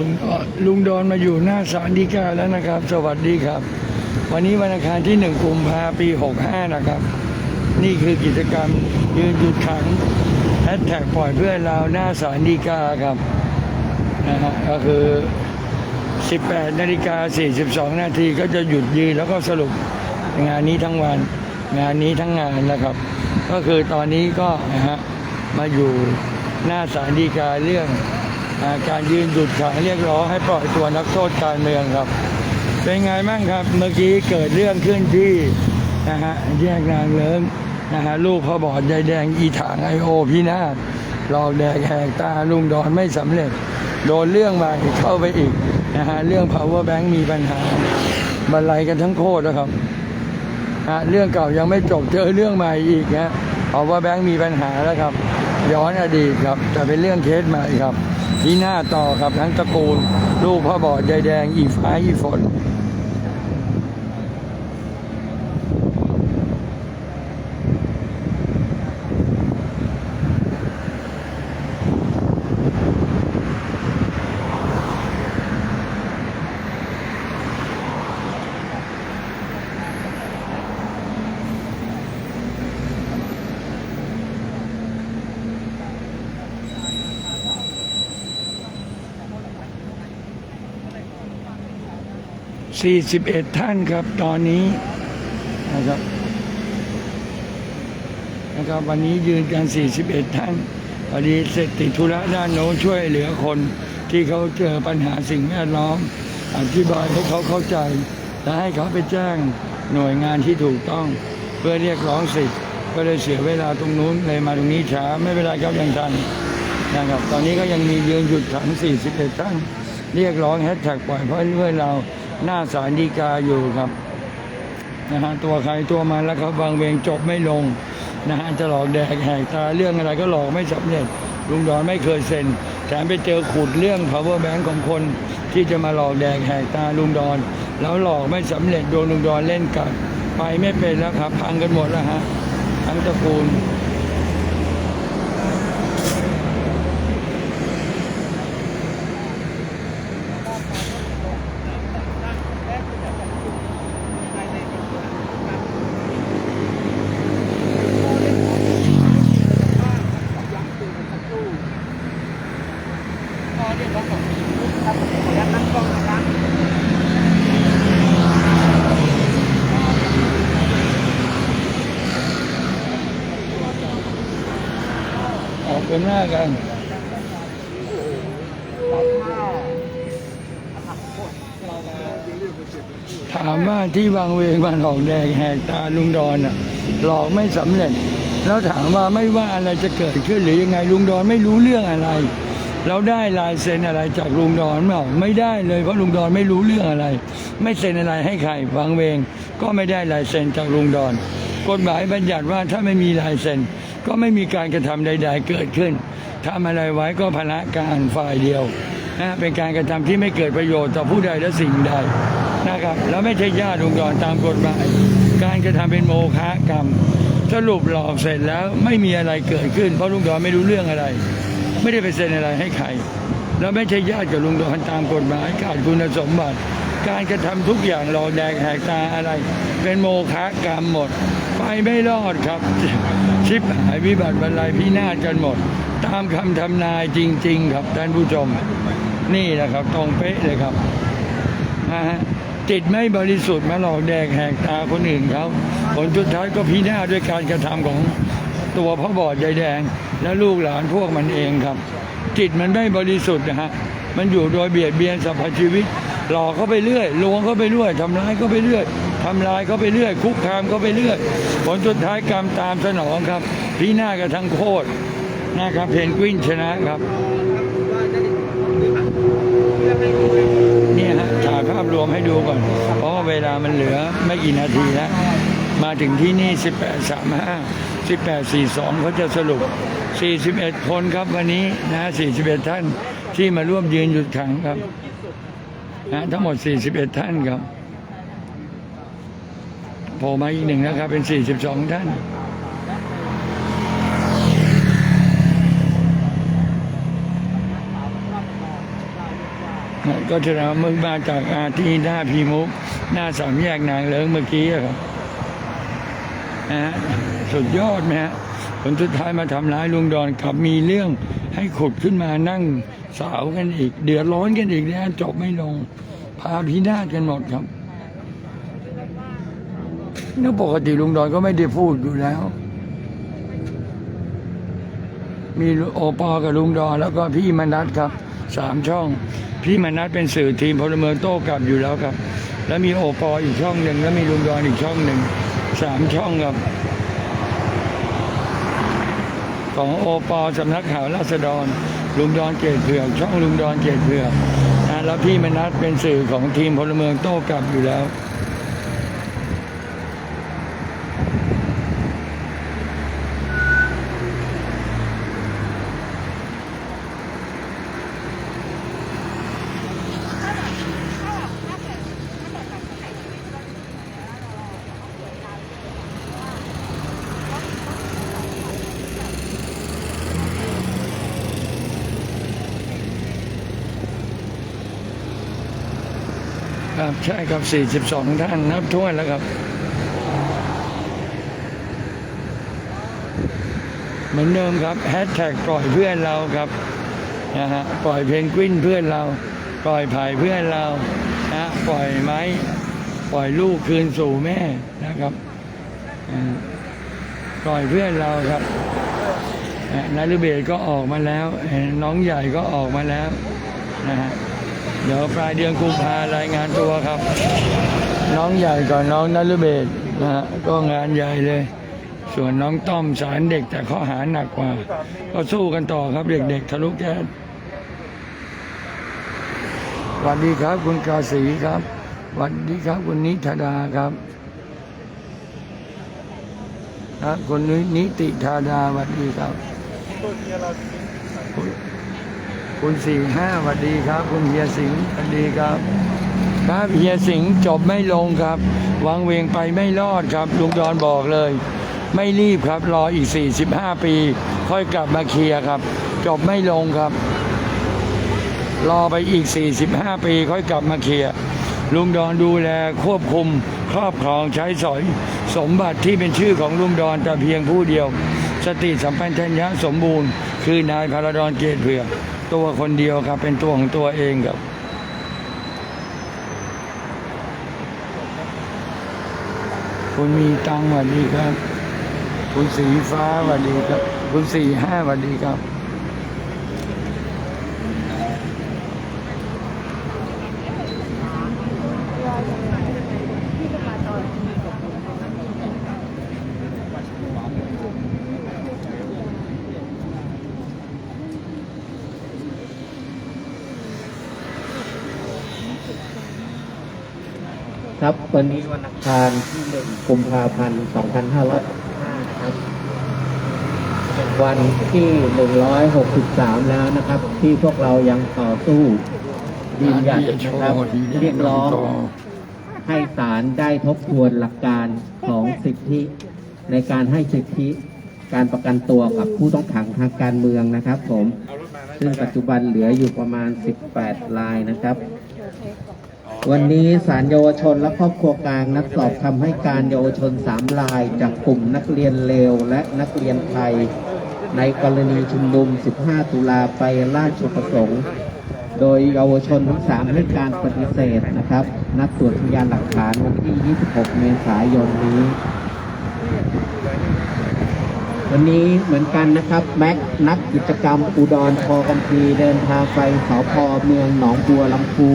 ลุงลุงดอนมาอยู่หน้าศาลฎีกาแล้วนะครับ สวัสดีครับ วันนี้วันอังคารที่หนึ่งกุมภาปี 65 นะครับ นี่คือกิจกรรมยืนหยุดขังแฮชแท็กปล่อยเพื่อนเราหน้าศาลฎีกาครับนะฮะก็คือ 18นาฬิกา42 นาทีก็จะหยุดยืนแล้วก็สรุปงานนี้ทั้งวัน งานนี้ทั้งงานนะครับ ก็คือตอนนี้ก็นะฮะมาอยู่หน้าศาลฎีกาเรื่อง การยืนหยุดขังเรียกร้องให้ปล่อยตัวนักโทษการเมืองครับ เป็นไงบ้างครับ เมื่อกี้เกิดเรื่องขึ้นที่นะฮะแยกนางเลิ้งนะฮะลูกพ่อบอดยายแดงอีถางไอโอพี่นาฏหลอกแดกแหกตาลุงดอนไม่สำเร็จ โดนเรื่องม่เข้าไปอีกนะฮะเรื่อง power bank มีปัญหาบรรลัยกันทั้งโคตรนะครับฮะเรื่องเก่ายังไม่จบเจอเรื่องใหม่อีกฮะ power bank มีปัญหาแล้วครับ ย้อนอดีตครับแต่เป็นเรื่องเคสใหม่ครับ ที่หน้าต่อครับทั้งตระกูล ลูกพ่อบอดยายแดง อีฟ้า อีฝน 41 ท่านครับตอนนี้นะครับนะครับวันนี้ยืนกัน 41 ท่านพอดีเสร็จติดธุระด้านโน้ช่วยเหลือคนที่เขาเจอปัญหาสิ่งแวดล้อมอธิบายให้เขาเข้าใจ และให้เขาไปแจ้งหน่วยงานที่ถูกต้อง เพื่อเรียกร้องสิทธิ์ก็เลยเสียเวลาตรงนู้นเลยมาตรงนี้ช้าไม่เป็นไรครับยังทันนะครับตอนนี้ก็ยังมียืนหยุดขัง41 ท่านเรียกร้องแฮชแท็กปล่อยเพื่อนเพื่อเรา หน้าศาลฎีกาอยู่ครับนะฮะตัวใครตัวมันแล้วครับบางเวงจบไม่ลงนะฮะจะหลอกแดกแหกตาเรื่องอะไรก็หลอกไม่สำเร็จลุงดอนไม่เคยเซ็นแถมไปเจอขุดเรื่อง power bank ของคน ที่จะมาหลอกแดกแหกตาลุงดอน แล้วหลอกไม่สำเร็จโดนลุงดอนเล่นกัดไปไม่เป็นแล้วครับ พังกันหมดแล้วฮะทั้งตระกูล ออ กันถามว่าที่วางเวงมาหลอกแดงแหกตาลุงดอนอะหลอกไม่สำเร็จ แล้วถามว่าไม่ว่าอะไรจะเกิดขึ้นหรือยังไงลุงดอนไม่รู้เรื่องอะไร เราได้ลายเซ็นอะไรจากลุงดอนเปล่าไม่ได้เลยเพราะลุงดอนไม่รู้เรื่องอะไร ไม่เซ็นอะไรให้ใครวางเวง ก็ไม่ได้ลายเซ็นจากลุงดอน กฎหมายบัญญัติว่าถ้าไม่มีลายเซ็นก็ไม่มีการกระทำใด ๆ เกิดขึ้น ทำอะไรไว้ก็พละการฝ่ายเดียวนะเป็นการกระทำที่ไม่เกิดประโยชน์ต่อผู้ใดและสิ่งใดนะครับ แล้วไม่ใช่ญาติลุงดอนตามกฎหมายการกระทำเป็นโมฆะกรรมสรุปหลอกเสร็จแล้วไม่มีอะไรเกิดขึ้น เพราะลุงดอนไม่รู้เรื่องอะไร ไม่ได้ไปเซ็นอะไรให้ใคร แล้วไม่ใช่ญาติกับลุงดอนตามกฎหมายขาดคุณสมบัติ การกระทำทุกอย่างหลอกแดกแหกตาอะไร เป็นโมฆะกรรมหมด ไปไม่รอดครับ ชิบหายวิบัติบรรลัยพินาศกันหมด ตามคำทำนายจริง ๆ ครับท่านผู้ชม นี่แหละครับตรงเป๊ะเลยครับนะฮะจิตไม่บริสุทธิ์มาหลอกแดกแหกตาคนอื่นเขาผลสุดท้ายก็พินาศด้วยการกระทำของตัวพ่อบอดยายแดง และลูกหลานพวกมันเองครับ จิตมันไม่บริสุทธิ์นะฮะมันอยู่โดยเบียดเบียนสรรพชีวิต หลอกเขาไปเรื่อยลวงเขาไปเรื่อยทำร้ายเขาไปเรื่อยทำลายเขาไปเรื่อย คุกคามเขาไปเรื่อย ผลสุดท้ายกรรมตามสนองครับพินาศกันทั้งโคตร นะครับเพนกวินชนะครับเนี่ยฮะถ่ายภาพรวมให้ดูก่อน เพราะเวลามันเหลือไม่กี่นาทีแล้ว มาถึงที่นี่ 1835 1842เขาจะสรุป 41 คนครับวันนี้นะ41 ท่านที่มาร่วมยืนหยุดขังครับนะทั้งหมด 41 ท่านครับโผล่มาอีกหนึ่งนะครับ เป็น 42 ท่าน ก็จะนำมึงมาจากอาที่หน้าพีมุก หน้าสามแยกนางเลิงเมื่อกี้ครับนะฮะสุดยอดไหมฮะผลสุดท้ายมาทำร้ายลุงดอนกลับมีเรื่องให้ขุดขึ้นมานั่งสาวกันอีก เดือดร้อนกันอีกนะจบไม่ลง พาพินาศกันหมดครับแล้วปกติลุงดอนก็ไม่ได้พูดอยู่แล้ว มีโอปอกับลุงดอนแล้วก็พี่มนัทครับ สามช่อง พี่มนัทเป็นสื่อทีมพลเมืองโต้กลับอยู่แล้วครับ แล้วมีโอปออีกช่องหนึ่งแล้วมีลุงดอนอีกช่องหนึ่งสามช่องครับ ของโอปอสำนักข่าวราษฎรลุงดอนเกตเผือกช่องลุงดอนเกตเผือกแล้วพี่มนัทเป็นสื่อของทีมพลเมืองโต้กลับอยู่แล้ว ครับใช่ครับ 42 ท่านนับถ้วนแล้วครับ เหมือนเดิมครับแฮชแท็กปล่อยเพื่อนเราครับนะฮะปล่อยเพนกวินเพื่อนเรา ปล่อยไผ่เพื่อนเรานะปล่อยไม้ปล่อยลูกคืนสู่แม่นะครับปล่อยเพื่อนเราครับนะนารุเบศก็ออกมาแล้ว น้องใหญ่ก็ออกมาแล้วนะฮะ เดี๋ยวปลายเดือนกุมภารายงานตัวครับ น้องใหญ่ก่อนน้องนารุเบศนะฮะก็งานใหญ่เลย ส่วนน้องต้อมสารเด็กแต่ข้อหาหนักกว่า ก็สู้กันต่อครับเด็กๆทะลุแก๊สสวัสดีครับ คุณกาสีครับสวัสดีครับคุณนิธดาครับครับคุณนิติธาดาสวัสดีครับ คุณสี่ห้าสวัสดีครับ คุณเฮียสิงห์สวัสดีครับ ครับเฮียสิงห์จบไม่ลงครับวางเวงไปไม่รอดครับลุงดอนบอกเลย ไม่รีบครับรออีก 45 ปี ค่อยกลับมาเคลียร์ครับ จบไม่ลงครับ รอไปอีก 45 ปี ค่อยกลับมาเคลียร์ลุงดอนดูแลควบคุมครอบครองใช้สอย สมบัติที่เป็นชื่อของลุงดอนแต่เพียงผู้เดียว สติสัมปัญญะสมบูรณ์ คือนายพาราดอนเกตเผือก ตัวคนเดียวครับ เป็นตัวของตัวเองครับคุณมีตังสวัสดีครับ คุณสีฟ้าสวัสดีครับ คุณสี่ห้าสวัสดีครับ วันนี้วันอังคารที่หนึ่งกุมภาพันธ์2565ครับเป็นวันที่163แล้วนะครับ ที่พวกเรายังต่อสู้ยืนหยัดนะครับเรียกร้อง ให้ศาลได้ทบทวนหลักการของสิทธิ ในการให้สิทธิการประกันตัวกับผู้ต้องขังทางการเมืองนะครับ ผม ซึ่งปัจจุบันเหลืออยู่ประมาณ 18รายนะครับ วันนี้ศาลเยาวชนและครอบครัวกลางนัดสอบคำให้การเยาวชน3ราย จากกลุ่มนักเรียนเลวและนักเรียนไทย ในกรณีชุมนุม 15 ตุลาไปราชประสงค์ โดยเยาวชนทั้งสามให้การปฏิเสธนะครับ นัดตรวจพยานหลักฐานวันที่ 26 เมษายนนี้ วันนี้เหมือนกันนะครับ แม็กนักกิจกรรมอุดรพอกัมพีเดินทางไปสพเมืองหนองบัวลำพู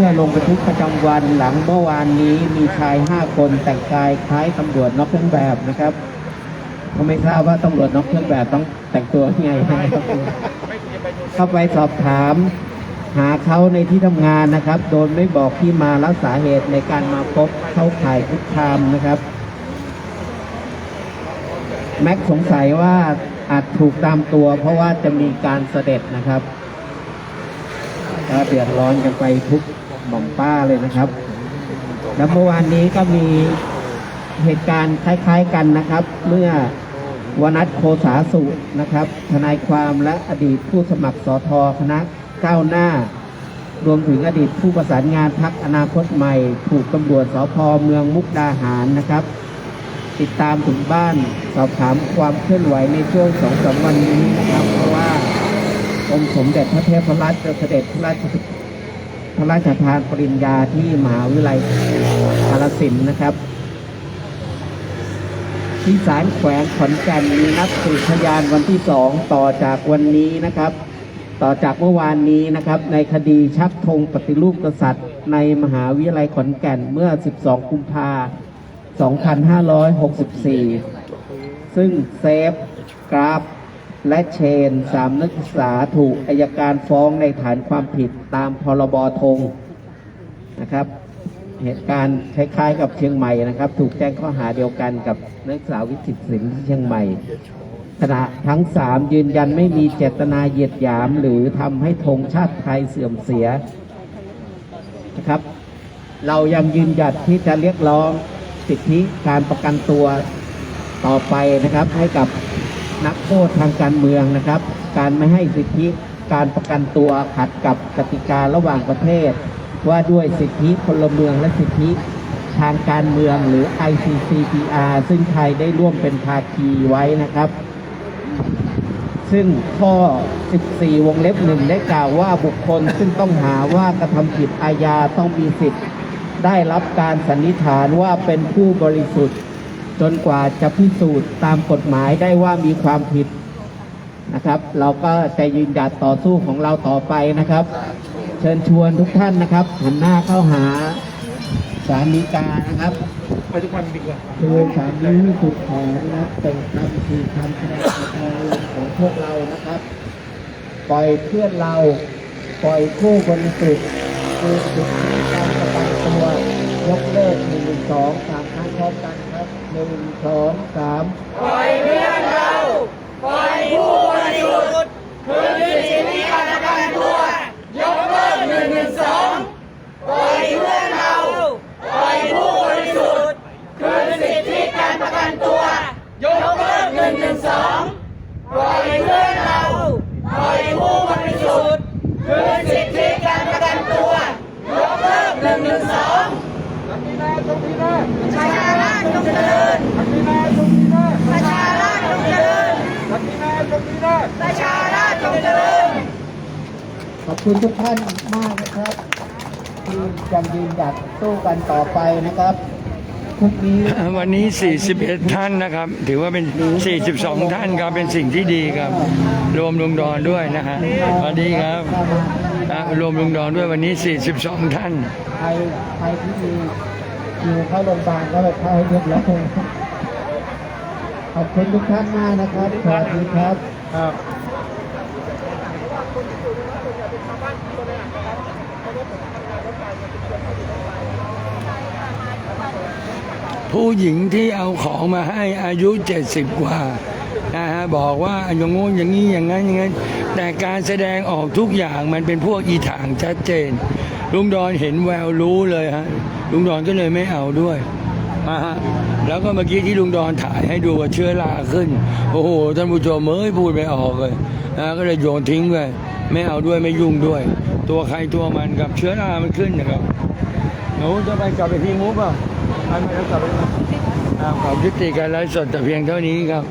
พื่อลงบันทึกประจำวันหลังเมื่อวานนี้มีชาย 5 คนแต่งกายคล้ายตำรวจนอกเครื่องแบบนะครับก็ไม่ทราบว่าตำรวจนอกเครื่องแบบต้องแต่งตัวยังไงนะครับเข้าไปสอบถาม หาเขาในที่ทำงานนะครับ โดยไม่บอกที่มาและสาเหตุในการมาพบเข้าข่ายคุกคามนะครับแม็กสงสัยว่าอาจถูกตามตัว เพราะว่าจะมีการเสด็จนะครับก็เดือดร้อนกันไปทุก หม่อมป้าเลยนะครับ แล้วเมื่อวานนี้ก็มีเหตุการณ์คล้ายๆกันนะครับ เมื่อวนัทโคสาสุนะครับ ทนายความและอดีตผู้สมัครสอทอคณะก้าวหน้า รวมถึงอดีตผู้ประสานงานพักอนาคตใหม่ ถูกตำรวจสพเมืองมุกดาหารนะครับ ติดตามถึงบ้านสอบถามความเคลื่อนไหวในช่วงสองสามวันนี้นะครับ เพราะว่าองค์สมเด็จพระเทพรัตน์จะเสด็จพระราช พระราชทานปริญญาที่มหาวิทยาลัยกาฬสินนะครับ ที่ศาลแขวงขอนแก่นมีนัดสืบพยานวันที่สองต่อจากวันนี้นะครับ ต่อจากเมื่อวานนี้นะครับ ในคดีชักธงปฏิรูปกษัตริย์ ในมหาวิทยาลัยขอนแก่นเมื่อ 12 กุมภา2564 ซึ่งเซฟกราฟ และเชนสามนักศึกษาถูกอายการฟ้องในฐานความผิดตามพรบธงนะครับ เหตุการณ์คล้ายๆ กับเชียงใหม่นะครับ ถูกแจ้งข้อหาเดียวกันกับนักศึกษาวิจิตรศิลป์ที่เชียงใหม่ขณะทั้งสามยืนยันไม่มีเจตนาเหยียดหยาม หรือทำให้ธงชาติไทยเสื่อมเสียนะครับ เรายังยืนหยัดที่จะเรียกร้องสิทธิการประกันตัวต่อไปนะครับให้กับ นักโทษทางการเมืองนะครับ การไม่ให้สิทธิการประกันตัวขัดกับกติการะหว่างประเทศ ว่าด้วยสิทธิพลเมืองและสิทธิทางการเมืองหรือ ICCPR ซึ่งไทยได้ร่วมเป็นภาคีไว้นะครับ ซึ่งข้อ 14 วงเล็บหนึ่งได้กล่าวว่าบุคคลซึ่งต้องหาว่ากระทำผิดอาญาต้องมีสิทธิ์ ได้รับการสันนิษฐานว่าเป็นผู้บริสุทธิ์ จนกว่าจะพิสูจน์ตามกฎหมายได้ว่ามีความผิดนะครับ เราก็จะยืนหยัดต่อสู้ของเราต่อไปนะครับ เชิญชวนทุกท่านนะครับหันหน้าเข้าหาสารดีกานะครับไปทุกวันดีกว่าคือสามนิ้วสุดแขนนะครับเป็นคำคือคำแสดงของพวกเรานะครับ ปล่อยเพื่อนเรา ปล่อยคู่บริสุทธิ์คือสิทธิการประกันตัวยกเลิกหนึ่งสองสามครั้งพร้อมกันครับห นึ่งสองสามปล่อยเพื่อนเรา ปล่อยผู้บริสุทธิ์คืนชีวิตชาราชจงเจริญประชาราชจงเจริญประชาราชจงเจริญ ขอบ คุณทุกท่านมากนะครับที่ยังยืนหยัดสู้กันต่อไปนะครับพรุ่งนี้วันนี้ 41 ท่านนะครับ ถือว่าเป็น 42 ท่านครับ เป็นสิ่งที่ดีครับ รวมลุงดอนด้วยนะฮะสวัสดีครับอะรวมลุงดอนด้วยวันนี้ 42 ท่านใครใครที่มีคิวเข้าโรงพยาบาลก็ไปเข้าให้เรียบร้อยขอบคุณทุกท่านมากนะครับ สวัสดีครับ ครับผู้หญิงที่เอาของมาให้อายุ 70 กว่านะฮะบอกว่าอย่างงู้นอย่างนี้อย่างนั้นอย่างนั้น แต่การแสดงออกทุกอย่างมันเป็นพวกอีถางชัดเจน ลุงดอนเห็นแววรู้เลยฮะลุงดอนก็เลยไม่เอาด้วยมาฮะแล้วก็เมื่อกี้ที่ลุงดอนถ่ายให้ดูว่าเชื้อราขึ้น โอ้โหท่านผู้ชมเอ้ยพูดไม่ออกเลยนะก็เลยโยนทิ้งไป ไม่เอาด้วยไม่ยุ่งด้วย ตัวใครตัวมันกับเชื้อรามันขึ้นนะครับหนูจะไปกลับไปที่มูฟอะไปไม่ได้กลับไปอ่าขอยุติการไลฟ์สดแต่เพียงเท่านี้ครับ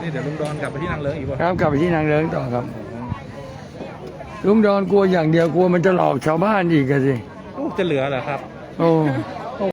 นี่เดี๋ยวลุงดอนกลับไปที่นางเลิ้งอีกป่ะครับกลับไปที่นางเลิ้งต่อครับ ลุงดอนกลัวอย่างเดียวกลัวมันจะหลอกชาวบ้านอีกอะสิโอ้จะเหลือเหรอครับ โอ้